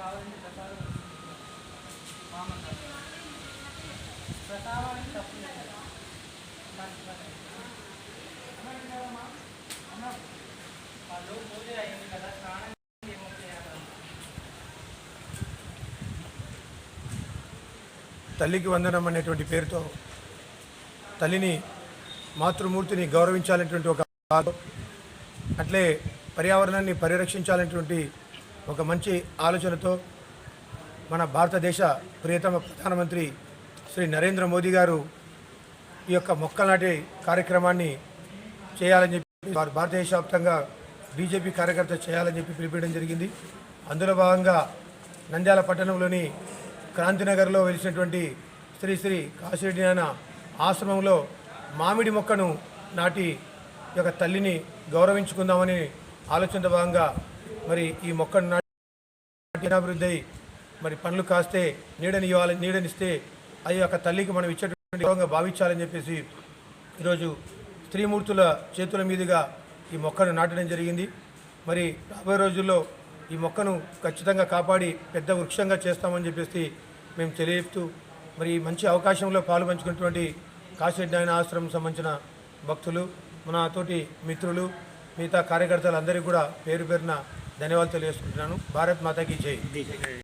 ప్రసాదం మామూలు తప్పు అమ్మ వాళ్ళు పూజ అయింది కదా స్నానం తల్లికి వందనం అనేటువంటి పేరుతో తల్లిని మాతృమూర్తిని గౌరవించాలనేటువంటి ఒక అట్లే పర్యావరణాన్ని పరిరక్షించాలనేటువంటి ఒక మంచి ఆలోచనతో మన భారతదేశ ప్రియతమ ప్రధానమంత్రి శ్రీ నరేంద్ర మోదీ గారు ఈ యొక్క మొక్కలు నాటే కార్యక్రమాన్ని చేయాలని చెప్పి వారు భారతదేశ వ్యాప్తంగా బీజేపీ కార్యకర్త చేయాలని చెప్పి పిలిపించడం జరిగింది. అందులో భాగంగా నంద్యాల పట్టణంలోని క్రాంతినగర్లో వెలిసినటువంటి శ్రీ శ్రీ కాశిరెడ్డి నాయన ఆశ్రమంలో మామిడి మొక్కను నాటి ఈ యొక్క తల్లిని గౌరవించుకుందామని ఆలోచనతో భాగంగా మరి ఈ మొక్కను నాటినాభివృద్ధి అయి మరి పండ్లు కాస్తే నీడని ఇవ్వాలి నీడనిస్తే అది యొక్క తల్లికి మనం ఇచ్చేటువంటి గౌరవంగా భావించాలని చెప్పేసి ఈరోజు స్త్రీమూర్తుల చేతుల మీదుగా ఈ మొక్కను నాటడం జరిగింది. మరి రాబోయే రోజుల్లో ఈ మొక్కను ఖచ్చితంగా కాపాడి పెద్ద వృక్షంగా చేస్తామని చెప్పేసి మేము తెలియజేస్తూ మరి మంచి అవకాశంలో పాలు పంచుకున్నటువంటి కాశీరెడ్డి ఆశ్రమం సంబంధించిన భక్తులు మన తోటి మిత్రులు మిగతా కార్యకర్తలు అందరికీ కూడా పేరు పేరున ధన్యవాదాలు తెలియజేసుకుంటున్నాను. భారత్ మాతాకి జై.